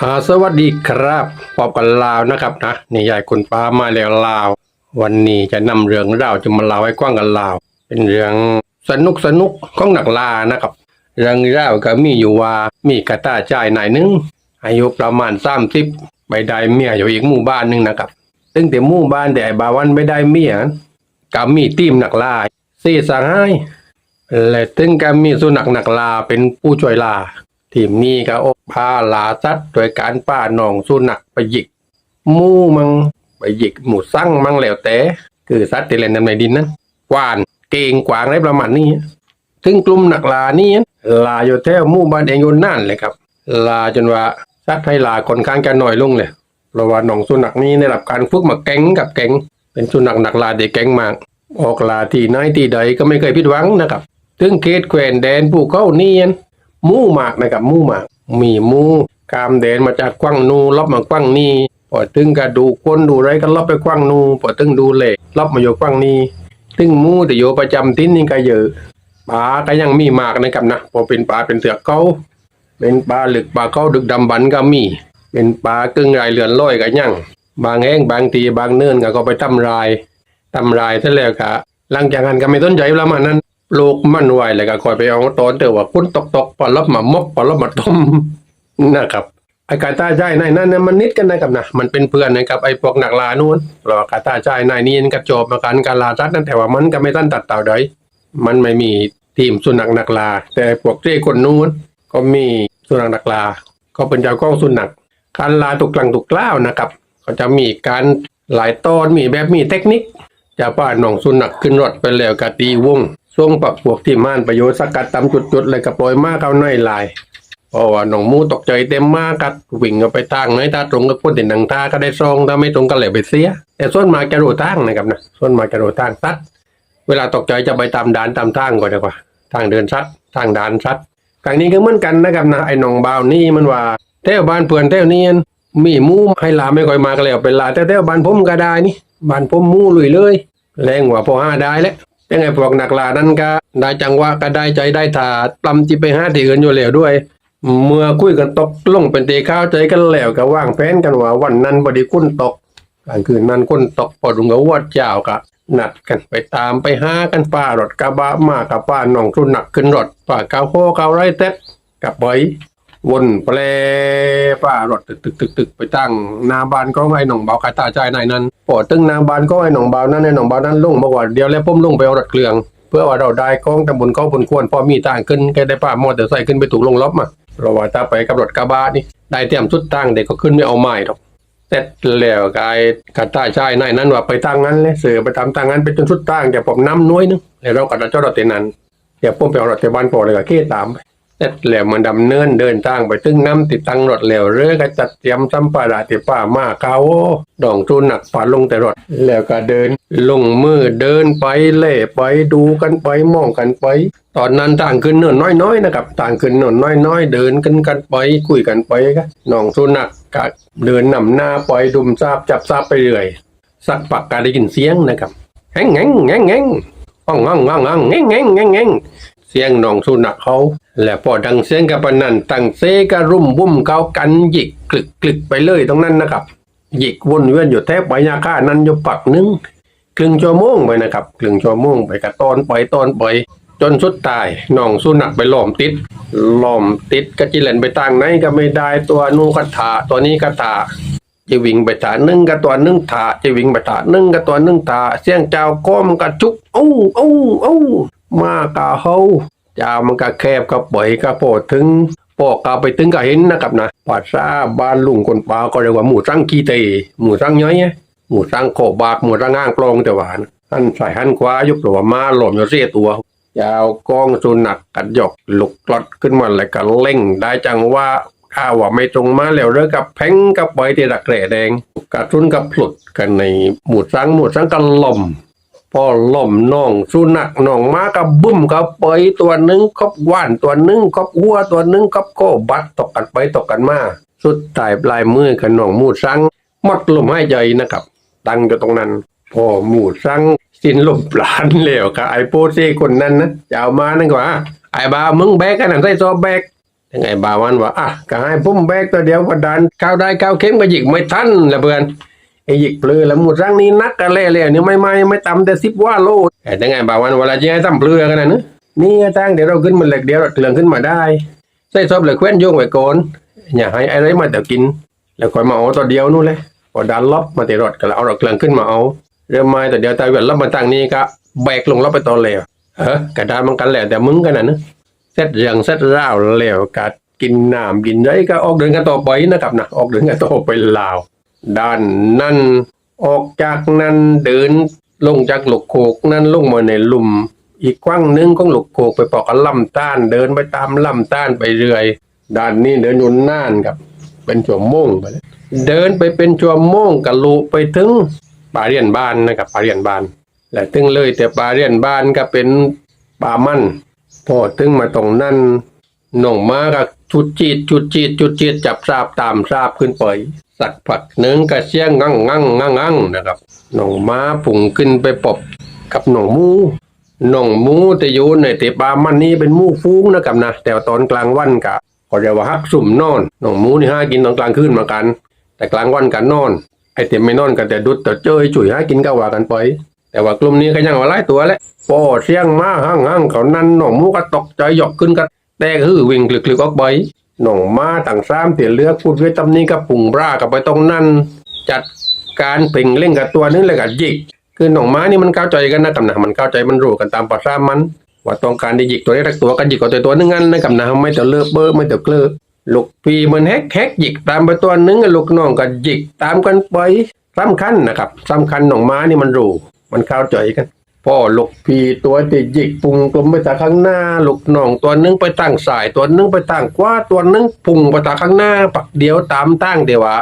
อ่าสวัสดีครับพบกันลาวนะครับนะนี่ยายคุณป้ามาแล้วลาว วันนี้จะนำเรื่องราวจะมาเล่าให้กว้างกันลาว เป็นเรื่องสนุกสนุกของหนักลานะครับ เรื่องราวก็มีอยู่ว่ามีกระต่ายจ่ายนายหนึงอายุประมาณสามสิบไปได้เมียอยู่อีกหมู่บ้านหนึงนะครับซึ่งแต่หมู่บ้านแต่ไอ้บาวันไม่ได้เมียก็มีทีมหนักลาสี่สหายและถึงก็มีสุนัขนักลาเป็นผู้ช่วยลา ทีมนี้ก็อกพาลาสัตว์โดยการป้าหนองสุนัขไปหยิกมูมังไปหยิกหมูสั่งมังแล้วแต่คือสัตว์ที่เล่นในดินนั้นกวานเก่งกวางอะไรประมาณนี้ถึงกลุ่มหนักลานี่ลาอยู่แถวมู่บ้านเองอยู่นั่นเลยครับ ลาจนว่าสัตว์ให้ลาคนข้างจะน้อยลงเลยเพราะว่าหนองสุนัขนี้ได้รับการฝึกมาแก๊งกับแก๊งเป็นสุนัขนักลาที่แก๊งมากออกลาที่ไหนที่ใดก็ไม่เคยผิดหวังนะครับ ถึงเขตแควนแดนภูเขาเนียน มู่หมากนะครับมู่หมาก มีมู่กามแดนมาจากกว้างนูลบมากว้างนี้พอถึงก็ดูคนดูไรก็ลบไปกว้างนูพอถึงดูเหล็กลบมาอยู่กว้างนี้ถึงมู่ที่อยู่ประจำทิ้นนี่ก็เยอะปลาก็ยังมีมากนะครับนะพอเป็นปลาเป็นเสือกเขาเป็นปลาหลึกปลาเขาดึกดำบันก็มี เป็นปลากึ่งรายเรือนลอยก็ยังบางแห้งบางทีบางเนื่นก็ก็ไปทำลายทำลายซะแล้วกะหลังจากนั้นก็ไม่สนใจแล้วมันนั้น ปลูกมันไว้แล้วก็คอยไปเอาตอนเตอว่าคุณตกตกๆพอรับมามกพอรับมาต้มนะครับไอ้กาตาใจในนั้นนะมันนิดกันนะครับนะมันเป็นเพื่อนนะครับไอ้พวกหนักลานู่นเราะว่ากาตาใจในนี่กระจบมากันการลาจัดนั่นแต่ว่ามันก็ไม่ตั้นตัดเต่าใดมันไม่มีทีมสุนัขนักลา แต่พวกที่คนนู้นก็มีสุนัขนักลา ก็เป็นเจ้าของสุนัขการลาตุกกลางตุกกล้าวนะครับ ก็จะมีการหลายตอนมีแบบมีเทคนิคจะป้าหนองสุนัขขึ้นรถไปแล้วกะตีวง ส่งปักพวกที่ม่านประโยชน์สกัดตำจุดๆเลยกระปล่อยมากเข้าในลายเพราะว่าหนองมูตกใจเต็มมากกัดวิ่งเอาไปทางไหนถ้าตรงกับคนติดหนังตาก็ได้ซองถ้าไม่ตรงก็เหลวไปเสีย แต่ส่วนมากจะรู้ทางนะครับนะส่วนมากจะรู้ทางซัดเวลาตกใจจะไปตามด่านตามทางก่อนดีกว่า ทางเดินซัดทางด่านซัดครั้งนี้ก็เหมือนกันนะครับนะไอ้หนองบาวนี่มันว่าแถวบ้านเพื่อนแถวนี้มีมูให้ลาไม่ค่อยมาก็แล้วเป็นลาแต่แถวบ้านผมก็ได้นี่บ้านผมมูลุยเลยแรงกว่าพอห้าได้แล้ว ยังไงพวกนักลานั้นก็ได้จังหวะก็ได้ใจได้ถาปลำจิไปห้าที่อื่นอยู่แล้วด้วย เมื่อคุยกันตกลงเป็นตีข้าวใจกันแล้วก็ว่างแผนกันว่าวันนั้นบดีคุ้นตกกลางคืนนั้นคุ้นตกพอดุงกับวัดเจ้าก็นัดกันไปตามไปห้ากันป้ารถกระบะมากับป้าหนองทุนหนักขึ้นรถป้าเกาโคเกาไรเต็ดกับไป วนแปลป้ารถตึกตึกตึกตึกไปตั้งนาบานก็ไอ้หนองเบากาตาใจในนั้นพอดตึงนาบานก็ไอ้หนองเบานั้นไอ้หนองเบานั้นลุ่งบอว่าเดียวแล้วผมลุ่งไปเอารถเครื่อง เพื่อว่าเราได้กองตำบลก็บนควรพอมีต่างขึ้นแกได้ป้ามอเตอร์ไซค์ขึ้นไปถูกลงล็อบมาเราว่าถ้าไปกับรถกระบะนี่ได้เตรียมชุดตั้งเด็กก็ขึ้นไม่เอาไม้หรอกเสร็จแล้วกายกาตาใจในนั้นว่าไปตั้งนั้นเลยเสือไปทำตั้งนั้นไปจนชุดตั้งแต่ผมน้ำน้อยนึงแล้วเราก็จะเจ้ารถเตนั้นเดี๋ยวผมไปเอารถเตบ้านพอเลยก็เก้ตามไป เสร็จแล้วมันดำเนินเดินทางไปถึงน้ำติดตั้งรถแล้วเรือก็จัดเตรียมสัมภาระที่ป้ามาเกาดองทุนหนักฝาลงแต่รถ แล้วก็เดิน ลงมือเดินไปเล่ไปดูกันไปมองกันไป ตอนนั้นต่างขึ้นเนินน้อยๆนะครับ ต่างขึ้นเนินน้อยๆ เดินกันกันไปคุยกันไปก็น้องสุนัขก็เดินนำหน้าไปดุมซาบจับซาบไปเรื่อยสักปักก็ได้ยินเสียงนะครับแง่งแง่งแง่งแง่งอ่องอ่องอ่องอ่องแง่งแง่งแง่งแง่ง เสียงน้องสุนัขเขา และพอดังเสียงกับปนันตั้งเซกะรุ่มบุ้มเขากันหยิกกลึกกลึกไปเลยตรงนั้นนะครับ หยิกวนเวียนอยู่แทบไปยาค่านั้นอยู่ปักหนึงครึ่งชั่วโมงไปนะครับครึ่งชั่วโมงไปกระตอนไปตอนไปจนสุดตายน้องสุนัขไปหลอมติดหลอมติดกระจิเลนไปทางไหนก็ไม่ได้ตัวนู้นกระถาตัวนี้กระถาจะวิ่งไปถาหนึ่งกับตัวหนึ่งถาจะวิ่งไปถาหนึ่งกับตัวหนึ่งถาเสียงเจ้าก้มกระจุกเอ้าเอ้าเอ้ มากะเฮาจ้ามันก็แคบก็ปล่อยก็โปดถึงปอกกาไปถึงก็เห็นนะครับนะภาษาบ้านลุงคนป่าก็เรียกว่าหมูสังกีเตหมูสังย้อยหมูสังโขบากหมูสังง่างปลองแต่หวานหันใส่หันขวายุบหรือว่ามาหล่มอยู่เสียตัวยาวกองสุนักกัดหยกหลุกกลอดขึ้นมาแล้วก็เล่งได้จังว่าข้าว่าไม่ตรงมาแล้วเรือกับแพงกับใบที่ดักแร่แดงกระทุนกับพลุดกันในหมูสังหมูสังกันล่ม พอล่มน้องสุนักน้องมากับบึ้มกับไปตัวหนึ่งคบว่านตัวหนึ่งคบวัวตัวหนึ่งคบโคบัดตกกันไปตกกันมา สุดท้ายปลายมือกันน้องมูดสังหมดลมหายใจนะครับ ตังอยู่ตรงนั้นพอมูดสังสิ้นลมปราณแล้วกับไอ้โปเซ่คนนั้นนะจะเอามานั่นกว่าไอ้บามึงแบกกันนั่นใส่ซอแบกยังไงบาวันว่าอะก็ให้พุ่มแบกตัวเดียวก็ดันข้าวได้ข้าวเค็มก็หยิกไม่ทันละเพื่อน ไอ้หยิกเปลือแล้วหมดร่างนี้นักกันเล่เลยนี่ไม่ไม่ไม่ต่ำแต่สิบว่าโลแต่ยังไงบาวันเวลาจะให้ตั้มเปลือกันนะนึนี่ตั้งเดี๋ยวเราขึ้นมาเหล็กเดี๋ยวเราเกลืองขึ้นมาได้ใส่ซอบเหล็กแคว้นโยงไว้ก่อนอย่าให้อะไรมาแต่กิน แล้วคอยมาเอาตัวเดียวนู่นเลยพอดันล็อบมาแติรถก็เอาเราเกลืองขึ้นมาเอาเรือไม้แต่เดียวตายเวียนล็อบมาตั้งนี้ก็แบกลงล็อบไปตอนเลยเออกระดานมันกันแหละแต่มึงกันนะเนึเสร็จเรื่องเสร็จราวแล้วกัดกินน้ำกินไรก็ออกเดินกันต่อไปนะครับนะออกเดินกันต่อไปลาว ด้านนั่นออกจากนั้นเดินลงจากหลกโคกนั่นลงมาในลุม อีกกว้างหนึงของหลกโคกไปปอกลำต้าน เดินไปตามลำต้านไปเรื่อย ด้านนี้เดินอยู่น่านครับ เป็นชั่วโมงไปเลยเดินไปเป็นชั่วโมงกะลุไปถึงป่าเรียนบ้านนะครับป่าเรียนบ้าน และถึงเลยแต่ป่าเรียนบ้านก็เป็นป่ามันพอถึงมาตรงนั้นหน่องมาก็จุดจีดจุดจีดจุดจีดจับทราบตามทราบขึ้นไป สักผักหนึ่งกระเชียงงั่งงั่งงั่งงั่งนะครับหน่องม้าผุ่งขึ้นไปปบกับหน่องมูหน่องมูแต่อยู่ในเตปามันนี่เป็นมูฟูงนะครับนะแต่วตอนกลางวันกะเขาเรียกว่าฮักสุ่มนอนหน่องมูนี่ห้ากินตอนกลางคืนเหมากัน แต่กลางวันกันนอนไอเต็มไม่นอนกันแต่ดุดแต่เจอจุ๋ยห้ากินก็ว่ากันไป แต่ว่ากลุ่มนี้ก็ยังว่าไล่ตัวแหละปอเสียงมาห้างห้างเขานั่นหน่องมูก็ตกใจหยอกขึ้นก็แตกฮือวิ่งกลึกๆออกไป หน่องมาต่างซ้ำเตี๋ยเลือกพูดไว้ตำนี้ก็ปุ่งบรากับไปตรงนั้นจัดการเปล่งเล่งกับตัวนึงเลยกับยิก คือหน่องม้านี่มันเข้าใจกันนะกับนะมันเข้าใจมันรู้กันตามภาษามันว่าต้องการได้หยิกตัวได้รักตัวกันหยิกกับตัวตัวนึงงั้นนะกับนะไม่แต่เลือกเบอร์ไม่แต่เกลือลูกปีมันแฮกแฮกหยิกตามไปตัวนึงลูกน้องก็หยิกตามกันไปสำคัญนะครับสำคัญหน่องม้านี่มันรู้มันเข้าใจกัน พ่อลูกพี่ตัวที่หยิกพุงกลมไปตาข้างหน้าลูกน้องตัวนึงไปตั้งสายตัวนึงไปตั้งกว่าตัวนึงพุงไปตาข้างหน้า ปักเดียวตามตั้งเดียวว่า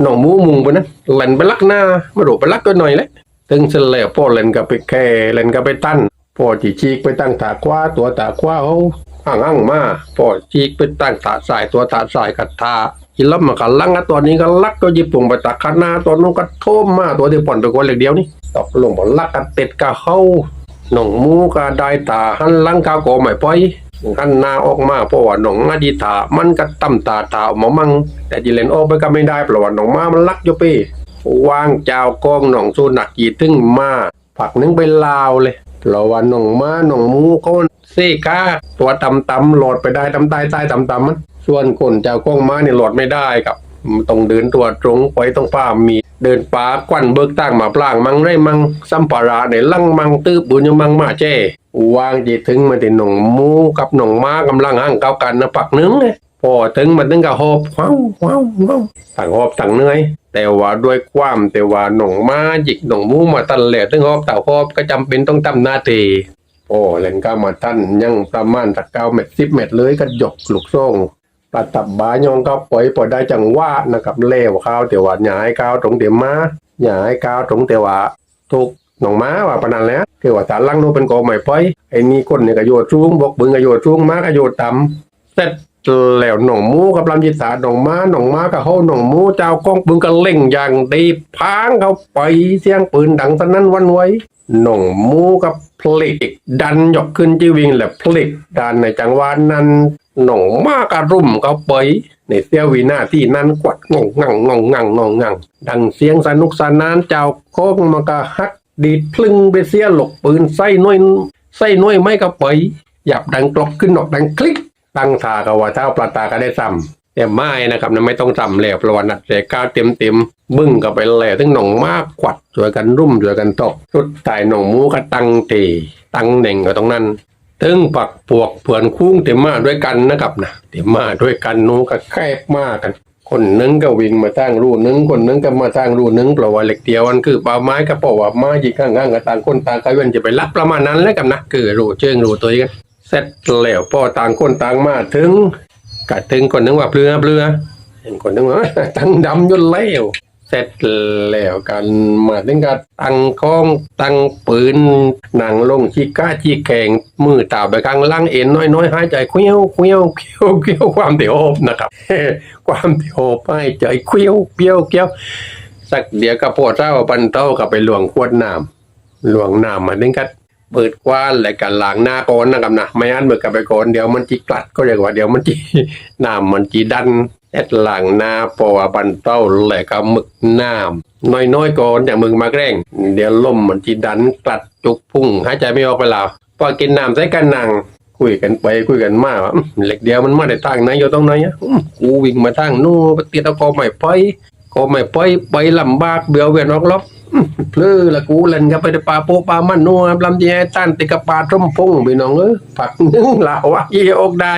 หน่องมูมุงไปนะเล่นไปลักหน้าไมาดูไปลักตัวหน่อยเลยถึงเสร็จแล้วพ่อเล่นก็ไปแค่เล่นก็ไปตั้นพ่อจีชีกไปตั้งตากว่าตัวตากว่าเขาอ่างอ่างมาพ่อจีกไปตั้งตาสายตัวตาสายกัดทา อีลับมากันลังอะตัวนี้ก็ลักก็ยิบปุ่งไปตาข้านาตัวนู้นก็โทมมาตัวที่ผ่อนไปคนเล็กเดียวนี่ตกลงบอลักกันติดกะเข้าหนองมูก็ได้ตาหันลังกาโกไม่ปล่อยหันนาออกมาเพราะว่าหนองอดีตามันก็ต่ำตาตาออกมามั่งแต่จีเลนออกไปก็ไม่ได้เพราะว่าหนองมามันลักอยู่เป้วางเจ้ากองหนองสุนักกีตึงมาผักนึงไปลาวเลยเพราะว่าหนองมาหนองมูเขา ซกาตัวตำตำๆโหลดไปได้ตำใต้ใต้ตำตำๆมัน ส่วนคนเจ้ากล้องมาเนี่ยโหลดไม่ได้ครับต้องเดินตัวตรงไปต้องป้ามีเดินป่ากวันเบิกตั้งมาปลางมังไรมังสัมปาระในลังมังตื้อบุญยมังมาแจ้วางจีถึงมาติหนองมูกับหนองม้ากำลังห่างเก้ากันนะปักนึงเลยพอถึงมันถึงกับหอบว้าวว้าวว้าวต่างหอบต่างเหนื่อยแต่ว่าด้วยความแต่ว่าหนองม้าหยิกหนองมูมาตันแหล่ถึงหอบต่างหอบก็จำเป็นต้องทำหน้าที่ โอ้เล่นก้ามาท่านยังประมาณสักเก้าเม็ดสิบเม็ดเลยก็หยกลูกโซ่งปลาตับบายองก็ปล่อยปล่อยได้จังว่านะครับเล่วข้าวเตียวว่าหยายข้าวตรงเตียวมาหยายข้าวตรงเตียวว่าถูกหนองม้าว่าปนนันแล้วคือว่าสารลังโนเป็นกอไม่ปล่อยไอ้นี่คนเนี่ยก็โยดสูงบกบึงก็โยดสูงม้าก็โยดต่ำเสร็จ แล้วหนองมูกับลำยิสาหนองม้าหนองม้ากับเฮาหนองมูเจ้ากองปืนก็เล่งอย่างดีพางเขาไปเสียงปืนดังสนั่นวันไหวหนองมูกับพลิกดันยกขึ้นจีวิงและพลิกดันในจังหวะนั้นหนองม้ากระรุ่มเขาไปในเสี้ยววินาที่นั้นกวัดงงงังงงงังงงงังดังเสียงสนุกสนานเจ้าโค้งมากระฮักดีดพลึงไปเสียหลกปืนไส้น้อยไส้น้อยไม่กระไปหยับดังกลอกขึ้นออกดังคลิก ตั้งทากว่าเท้าปลาตาก็ได้ซ้ำแต่ไม่นะครับนะไม่ต้องซ้ำแล้วเพราะว่านัดแต่ก้าวเต็มเต็มบึ้งก็ไปแล้วถึงหนองมากขวัดช่วยกันรุ่มช่วยกันตกสุดท้ายหนองหมูก็ตั้งตีตั้งเน่งก็ตรงนั้นถึงปักปวกเผื่อนคุ้งเต็มมาด้วยกันนะครับนะเต็มมาด้วยกันนูก็แคบมากกัน คนนึงก็วิ่งมาตั้งรูนึงคนนึงก็มาตั้งรูนึงเพราะว่าเหล็กเดียวมันคือป่าไม้ก็เพราะว่าไม้ยิงข้างๆกับต่างคนต่างก็เว้นจะไปรับประมาณนั้นแล้วกันนะคือรูเชิงรูตัวเองกัน เสร็จแล้วพอต่างคนต่างมาถึงก็ถึงคนนึงว่าเปลือเปลือเห็นคนนึงว่าตั้งดำยุ่นแล้วเสร็จแล้วกันมาถึงกับตั้งกล้องตั้งปืนหนังลงชีก้าชีแข่งมือตาไปกลางล่างเอ็นน้อยๆหายใจเคี้ยวเคี้ยวเคี้ยวเคี้ยวความเดี๋ยวอบนะครับ ความเดี๋ยวอบหายใจเคี้ยวเปี้ยวเกี้ยวสักเดี๋ยวก็พอเจ้าปันเต้ากับไปหลวงขวดน้ำหลวงน้ำมาถึงกับ เปิดกว้านและกันหล้างหน้าก่อนนะครับนะไม่อันเบิกกับไปก่อนเดี๋ยวมันจีกลัดก็เรียกว่าเดี๋ยวมันจีน้ำมันจีดันแอดหล้างหน้าเพราะว่าบันเต้าและก็หมึกน้ำน้อยๆก่อนอย่างมึงมาแกล้งเดี๋ยวลมมันจีดันกลัดจุกพุ่งหายใจไม่ออกไปแล้วพอกินน้ำใส่กันนั่งคุยกันไปคุยกันมาว่าเหล็กเดียวมันมาได้ทางไหนอยู่ตรงไหนอะกูวิ่งมาทางนู้นไปตีตะกอไม่ไปก็ไม่ไปไปลำบากเบียวเวียนออกลบอื้อ เพลือละกูเล่นกับไปป่าโปป่ามันนัวลำเจียต้านติกับป่าทมพงพี่น้องเออผักนึ่งลาวะยี่อกได้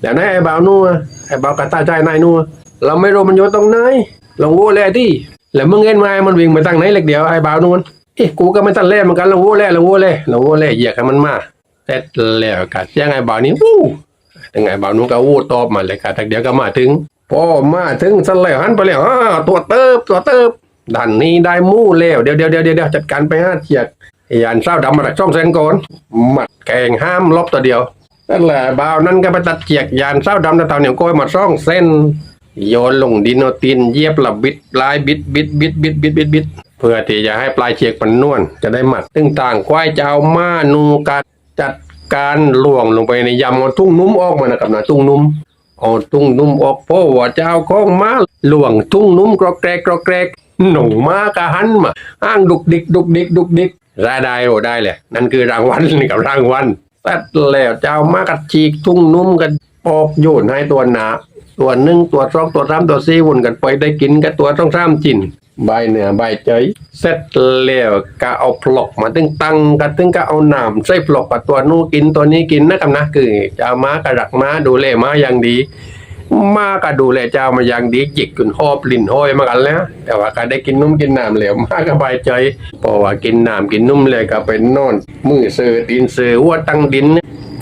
แล้วนายไอ้บ่าวนัวไอ้บ่าวกระตาใจนายนัวเราไม่รู้มันอยู่ตรงไหนลองโว้แลที่แล้วมึงเห็นไหมมันวิ่งมาทางไหนเล็กเดียวไอ้บ่าวนัวเอ๊ะกูก็ไม่ตันเล่เหมือนกันลองโว้แล่ลองโว้แล่ลองโว้แล่เหยียกให้มันมาเสร็จแล้วก็ยังไงบ่าวนี้วู้ยังไงบ่าวนู้นก็วู้ตอบมาเลยค่ะแต่เดี๋ยวก็มาถึงพอมาถึงสันแล้วหันไปแล้วอ้าตัวเติบตัวเติบ ด้านนี้ได้มู่แล้วเดี๋ยวเดี๋ยวเดี๋ยวเดี๋ยวจัดการไปห้าเฉียดยานเศร้าดำมาจากช่องเซนก่อนหมัดแกงห้ามลบตัวเดียวนั่นแหละบ่าวนั้นก็ไปตัดเจียกยานเศร้าดำตะเต่าเหนียวโก้อยมาช่องเส้นโยนลงดินโนตินเย็บละบิดปลายบิดบิดบิดบิดบิดบิดบิดเพื่อที่จะให้ปลายเฉียกมันนวลจะได้หมัดตึงต่างควายเจ้ามานูกัดจัดการล่วงลงไปในยำเอาทุ่งนุ่มออกมานะครับนะทุ่งนุ่มเอาทุ่งนุ่มออกเพราะว่าเจ้าของมาล่วงทุ่งนุ่มกรอกแกรกกรอกแกรก หนุ่งมากะหันมาอ้างดุกดิกดุกดิกดุกดิกรายได้โอได้เลยนั่นคือรางวัลนี่กับรางวัลแต่แล้วเจ้ามากัดฉีกทุ่งนุ่มกันปอกโยนให้ตัวหนาตัวหนึ่งตัวสองตัวสามตัวสี่วนกันไปได้กินกับตัวต้องสามจินใบเหนือใบเจยเสร็จแล้วก็เอาพลอกมาตึงตังกันตึงก็เอาหนามใส่พลอกกับตัวนู้กินตัวนี้กินนะครับนะคือจะเอาม้ากระดักม้าดูแลม้าอย่างดี มาก็ดูแลเจ้ามาอย่างดีจิกจนหอบลิ้นห้อยมากันแล้ว แต่ว่าก็ได้กินนุ่มกินน้ำแล้วมาก็ใบใจเพราะว่ากินน้ำกินนุ่มเลยก็ไปนอน มือเสือตีนเสือวัวตั้งดิน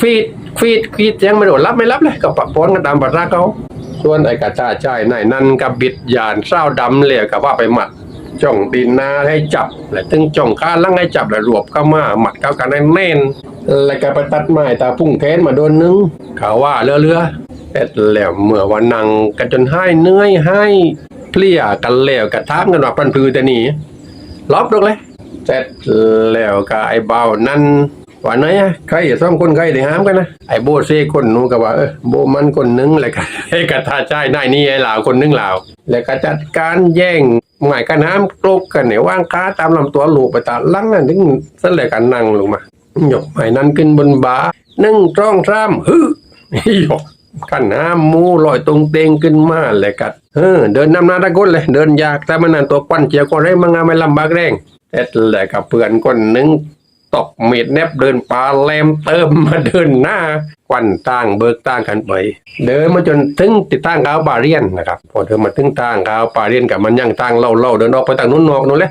ฟีดฟีดฟีดยังไม่โดนรับไม่รับเลยก็ปักป้อนกันตามภาษาเขาส่วนไอ้กระชาใจนายนั่นกับบิดยานเศร้าดำเลยกับว่าไปหมัดจ้องดินนาให้จับ และถึงจ้องข้าลังให้จับและรวบเข้ามาหมัดเข้ากันให้แน่น แล้วก็ไปตัดไม้ตาพุ่งแทนมาโดนนึงเขาว่าเรือเรือ เสร็จแล้วเมื่อวันนังกันจนให้เนื่อยให้เพลียกันแล้วกระทามกันว่าพันพือแต่นี่ลบลงเลยเสร็จแล้วก็ไอ้เบานั่นว่าไหนอะใครอย่าซ่อมคนใครได้ห้ามกันนะไอ้โบเซ่คนนู้ก็ว่าเออโบมันคนนึงแล้วก็ไอ้กระทาใจนายนี่ไอ้หลาวคนนึงหลาวแล้วก็จัดการแย่งหมายกันห้ามกลกกันเนี่ยว่างค้าตามลำตัวลูกไปตาลังนั่นถึงสนเลยกันนั่งลงมาหยกหมายนั้นขึ้นบนบาหนึ่งจ้องซ้ำฮึหยก กันห้ามมูลอยตรงเตงขึ้นมาเลยกัดเออเดินนำนาตะกุนเลยเดินยากแต่มันนั่นตัวควันเจียวก็ได้มังงาไม่ลำบากแรงแต่แหละกับเพื่อนคนหนึ่งตกเม็ดแนบเดินปลาแลมเติมมาเดินหน้า ควันต่างเบิกต่างกันไปเดินมาจนถึงติดตั้งเขาบาเรียนนะครับพอเดินมาถึงตั้งเขาบาเรียนกับมันยังตั้งเล่าเล่าเดินออกไปทางนู้นนอกนู้นเลย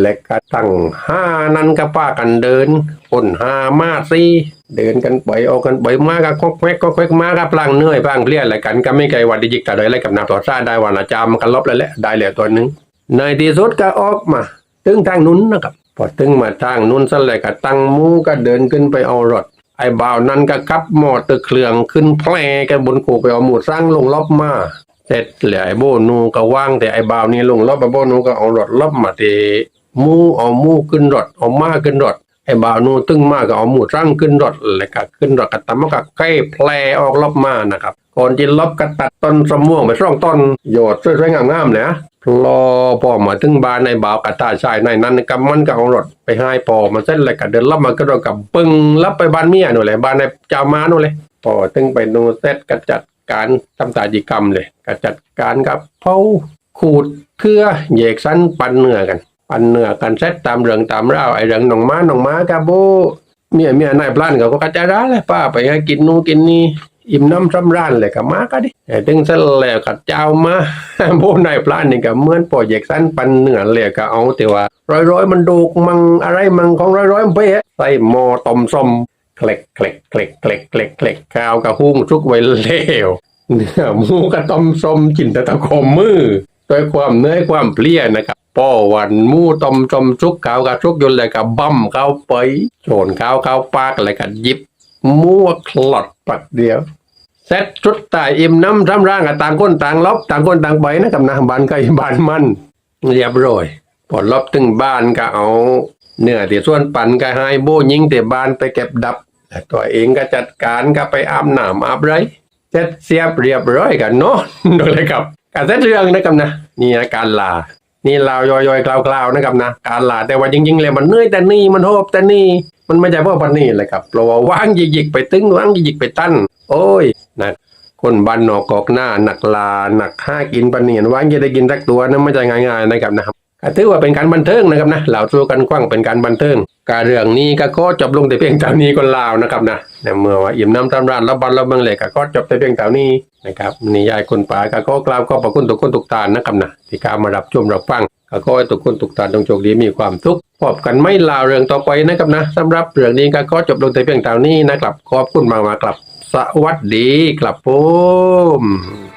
และก็ตั้งห้านั้นก็ป้ากันเดินคนห้ามาซีเดินกันไปออกกันไปมาก็คกแควกคอกแควกมาก็พลางเหนื่อยพลางเลียอะไรกันก็ไม่ไกลวันดิจิกแต่เลยอะไรกับนาต่อซาได้วันละจามกันลบแล้วแหละได้แล้วตัวหนึ่งในที่สุดก็ออกมาตึงทางนู้นนะครับพอตึงมาทางนู้นซะเลยก็ตั้งมูก็เดินขึ้นไปเอารถ ไอ้บ่าวนั้นก็ขับหมอตึกเครื่องขึ้นแพร่กันบนกูไปเอาหมูสร้างลงลบมาเสร็จแล้วไอ้โบนูก็ว่างแต่ไอ้บ่าวนี่ลงลบไอ้โบนูก็เอารถลบมาเตมูเอามูขึ้นรถเอามาขึ้นรถไอ้บ่าวนูตึงมากก็เอาหมูสร้างขึ้นรถแล้วก็ขึ้นรถก็ตามมาก็ใกล้แพร่ออกลบมานะครับ ก่อนที่ลบก็ตัดต้นสมม่วงไปร่องต้นโยดสวยๆงามๆเลยนะรอพอมาถึงบ้านในบ่าวกับตาชายในนั้นก็มันก็เอารถไปให้พอมาเส้นเลยก็เดินลับมาก็โดนกับปึ้งลับไปบ้านเมียหนูเลยบ้านในเจ้ามาหนูเลยพอถึงไปนูเซตก็จัดการทำตาจิกรรมเลยก็จัดการกับเผาขูดเครือเหยกสั้นปันเนื้อกัน ปันเนื้อกันเซตตามเรื่องตามราวไอเรื่องหนองม้าหนองม้ากับโบเมียเมียนายพลานเขาก็กระจายร้านเลยป้าไปให้กินนู่กินนี่ อิ่มน้ำสำราญเลยกับมาก็ดิไอ้ถึงเสร็จแล้วกัดเจ้ามาโบนายพลานนี่ก็เหมือนปอเยกสั้นปันเหนือเลยก็เอาแต่ว่า ร้อยร้อยมันดูกมังอะไรมังของร้อยร้อยมันเป๊ะใส่หม้อต้มส้มเคล็กเคล็กเคล็กเคล็กเคล็กเคล็กข้าวกับหุ้งชุกไว้เลวเนื้อหมูกับต้มส้มจินตะตะคมมือด้วยความเนื่อความเพลียนะครับป้อวันหมูต้มส้มชุกข้าวกับชุกยนเลยกับบั่มเข้าไปโจนข้าวเข้าปากเลยกับยิบมั่วคลอดปักเดียว เสร็จชุดตายอิ่มน้ำทำร่างกับต่างคนต่างลบต่างคนต่างไปนะครับนะบ้านใครบ้านมันเรียบร้อยพอลบถึงบ้านก็เอาเนื้อที่ส่วนปั่นก็ให้โบยิงแต่บานไปเก็บดับตัวเองก็จัดการก็ไปอาบน้ำอาบไรเสร็จเสียบเรียบร้อยกันเนาะดยเลยครับการเสร็จเรื่องนะครับนะนี่นะการลา นี่ลาวย่อยๆกล่าวๆนะครับนะการลาแต่ว่าจริงๆเลยมันเหนื่อยแต่นี่มันโหบแต่นี่มันไม่ใช่เพราะปันนี่เลยครับเพราะว่าว่างยิกๆไปตึงว่างยิกๆไปตั้นโอ้ยนะคนบ้านนอกกอกหน้าหนักลาหนักห้ากินปันนี่ว่างจะได้กินสักตัวนั่นไม่ใช่ง่ายๆนะครับนะครับ ก็ถือว่าเป็นการบันเทิงนะครับนะเหล่าสู้กันกว้างเป็นการบันเทิงการเรื่องนี้ก็จบลงแต่เพียงเท่านี้ก็ลาวนะครับนะเมื่อว่าอิ่มน้ำตำรานแล้วบันแล้วเมืองเหล็กก็จบแต่เพียงเท่านี้นะครับนี่ยายคนป่าก็กล่าวขอบพระคุณทุกคนทุกท่านนะครับนะที่เข้ามารับชมรับฟังก็ขอให้ทุกคนทุกท่านจงโชคดีมีความสุขพบกันไม่ลาวเรื่องต่อไปนะครับนะสำหรับเรื่องนี้ก็จบลงแต่เพียงเท่านี้นะครับขอบคุณมากๆครับสวัสดีครับผม